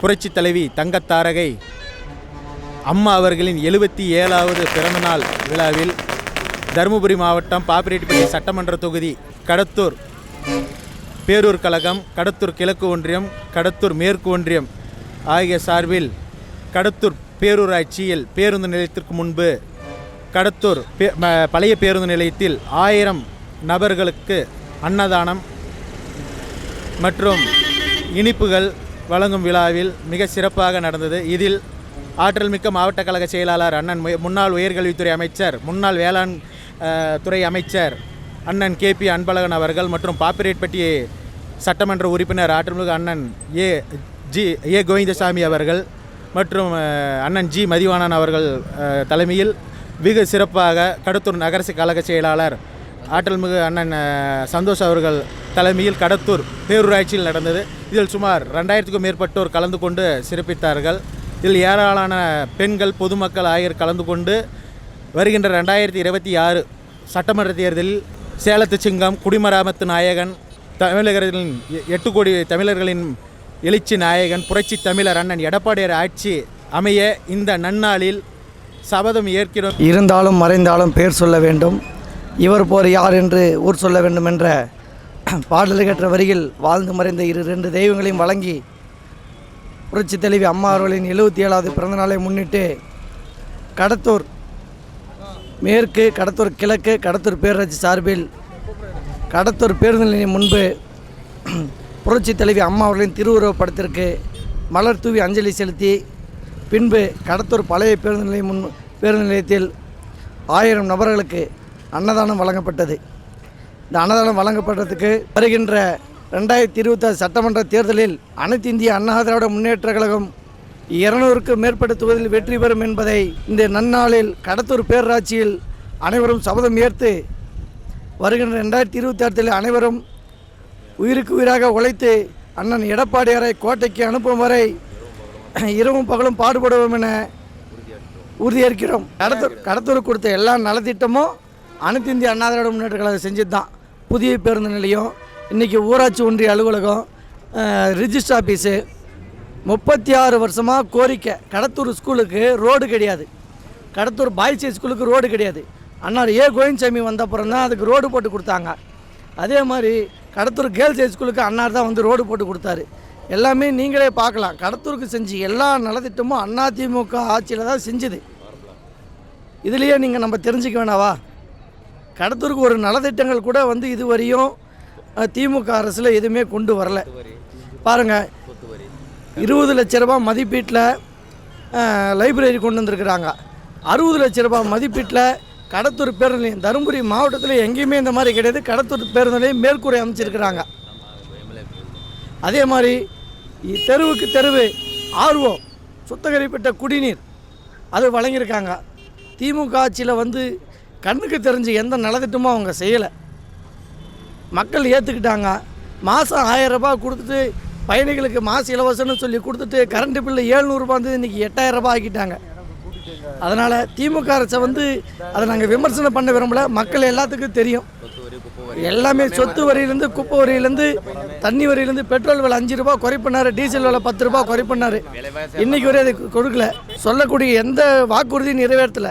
புரட்சி தலைவி தங்கத்தாரகை அம்மா அவர்களின் எழுபத்தி ஏழாவது பிறந்தநாள் விழாவில் தருமபுரி மாவட்டம் பாப்பிரெட்டிப்பட்டி சட்டமன்ற தொகுதி கடத்தூர் பேரூர் கழகம் கடத்தூர் கிழக்கு ஒன்றியம் கடத்தூர் மேற்கு ஒன்றியம் ஆகிய சார்பில் கடத்தூர் பேரூராட்சியில் பேருந்து நிலையத்திற்கு முன்பு கடத்தூர் பே- பழைய பேருந்து நிலையத்தில் ஆயிரம் நபர்களுக்கு அன்னதானம் மற்றும் இனிப்புகள் வழங்கும் விழாவில் மிக சிறப்பாக நடந்தது. இதில் ஆற்றல் மிக்க மாவட்ட கழக செயலாளர் அண்ணன் முன்னாள் உயர்கல்வித்துறை அமைச்சர் முன்னாள் வேளாண் துறை அமைச்சர் அண்ணன் கே பி அன்பழகன் அவர்கள் மற்றும் பாப்பிரேட்பட்டி சட்டமன்ற உறுப்பினர் ஆற்றல்மிகு அண்ணன் ஏ ஜி ஏ கோவிந்தசாமி அவர்கள் மற்றும் அண்ணன் ஜி மதிவாணன் அவர்கள் தலைமையில் வெகு சிறப்பாக கடத்தூர் நகரசு கழக செயலாளர் ஆற்றல்மிகு அண்ணன் சந்தோஷ் அவர்கள் தலைமையில் கடத்தூர் பேரூராட்சியில் நடந்தது. இதில் சுமார் ரெண்டாயிரத்துக்கும் மேற்பட்டோர் கலந்து கொண்டு சிறப்பித்தார்கள். இதில் ஏராளமான பெண்கள் பொதுமக்கள் ஆகியோர் கலந்து கொண்டு வருகின்ற ரெண்டாயிரத்தி இருபத்தி ஆறு சட்டமன்ற தேர்தலில் சேலத்து சிங்கம் குடிமராமத்து நாயகன் தமிழர்களின் எ- எட்டு கோடி தமிழர்களின் எழுச்சி நாயகன் புரட்சி தமிழர் அண்ணன் எடப்பாடியார் ஆட்சி அமைய இந்த நன்னாளில் சபதம் ஏற்கிறோம். இருந்தாலும் மறைந்தாலும் பேர் சொல்ல வேண்டும். இவர் போர் யார் என்று ஊர் சொல்ல வேண்டும் என்ற பாடலுக்கற்ற வரியில் வாழ்ந்து மறைந்த இரு ரெண்டு தெய்வங்களையும் வழங்கி புரட்சி தலைவி அம்மா அவர்களின் எழுபத்தி ஏழாவது பிறந்தநாளை முன்னிட்டு கடத்தூர் மேற்கு கடத்தூர் கிழக்கு கடத்தூர் பேரூராட்சி சார்பில் கடத்தூர் பேருந்து நிலையம் முன்பு புரட்சி தலைவி அம்மா அவர்களின் திருவுருவப் படத்திற்கு மலர் தூவி அஞ்சலி செலுத்தி பின்பு கடத்தூர் பழைய பேருந்து நிலையம் முன் பேருந்து நிலையத்தில் ஆயிரம் நபர்களுக்கு அன்னதானம் வழங்கப்பட்டது. இந்த அன்னதானம் வழங்கப்பட்டதுக்கு வருகின்ற ரெண்டாயிரத்தி இருபத்தாறு சட்டமன்ற தேர்தலில் அனைத்து இந்திய அண்ணா திராவிட முன்னேற்ற கழகம் இருநூறுக்கும் மேற்பட்ட தொகுதியில் வெற்றி பெறும் என்பதை இந்த நன்னாளில் கடத்தூர் பேராட்சியில் அனைவரும் சபதம் ஏற்று வருகின்ற ரெண்டாயிரத்தி இருபத்தி ஆறில் அனைவரும் உயிருக்கு உயிராக உழைத்து அண்ணன் எடப்பாடியாரை கோட்டைக்கு அனுப்பும் வரை இரவும் பகலும் பாடுபடுவோம் என உறுதியேற்கிறோம். கடத்தூர் கடத்தூர் கொடுத்த எல்லா நலத்திட்டமும் அனைத்து இந்திய அண்ணா திராவிட முன்னேற்ற கழகம் செஞ்சது தான். புதிய பேருந்து நிலையம் இன்றைக்கி ஊராட்சி ஒன்றிய அலுவலகம் ரிஜிஸ்டர் ஆஃபீஸு முப்பத்தி ஆறு வருஷமாக கோரிக்கை. கடத்தூர் ஸ்கூலுக்கு ரோடு கிடையாது. கடத்தூர் பாய்ச்சி ஸ்கூலுக்கு ரோடு கிடையாது. அண்ணார் ஏ. கோயின்சாமி வந்த அப்புறம் தான் அதுக்கு ரோடு போட்டு கொடுத்தாங்க. அதே மாதிரி கடத்தூர் கேர்ள்ஸ் ஹை ஸ்கூலுக்கு அண்ணார் தான் வந்து ரோடு போட்டு கொடுத்தாரு. எல்லாமே நீங்களே பார்க்கலாம். கடத்தூருக்கு செஞ்சு எல்லா நலத்திட்டமும் அதிமுக ஆட்சியில் தான் செஞ்சுது. இதுலேயே நீங்கள் நம்ம தெரிஞ்சுக்க வேணாவா? கடத்தூருக்கு ஒரு நலத்திட்டங்கள் கூட வந்து இதுவரையும் திமுக அரசில் எதுவுமே கொண்டு வரல. பாருங்கள் இருபது லட்ச ரூபாய் மதிப்பீட்டில் லைப்ரரி கொண்டு வந்திருக்கிறாங்க. அறுபது லட்ச ரூபாய் மதிப்பீட்டில் கடத்தூர் பேருந்து நிலையம் தருமபுரி மாவட்டத்தில் எங்கேயுமே இந்த மாதிரி கிடையாது. கடத்தூர் பேருந்து நிலையம் மேற்கூரை அமைச்சிருக்கிறாங்க. அதே மாதிரி தெருவுக்கு தெருவு ஆர்வம் சுத்தகரிப்பட்ட குடிநீர் அது வழங்கியிருக்காங்க. திமுக ஆட்சியில் வந்து கண்ணுக்கு தெரிஞ்சு எந்த நலத்திட்டமும் அவங்க செய்யலை. மக்கள் ஏற்றுக்கிட்டாங்க மாதம் ஆயிரம் ரூபாய் கொடுத்துட்டு பயணிகளுக்கு மாசு இலவசம்னு சொல்லி கொடுத்துட்டு கரண்ட் பில்லு ஏழ்நூறுபா வந்து இன்றைக்கி எட்டாயிரம் ரூபாய் ஆக்கிட்டாங்க. அதனால் திமுக அரசை வந்து அதை நாங்கள் விமர்சனம் பண்ண விரும்பல. மக்கள் எல்லாத்துக்கும் தெரியும். எல்லாமே சொத்து வரியிலேருந்து குப்பை வரியிலேருந்து தண்ணி வரியிலேருந்து பெட்ரோல் விலை அஞ்சு ரூபா குறை டீசல் விலை பத்து ரூபா குறை இன்றைக்கி வரை அது கொடுக்கல. சொல்லக்கூடிய எந்த வாக்குறுதியும் நிறைவேற்றல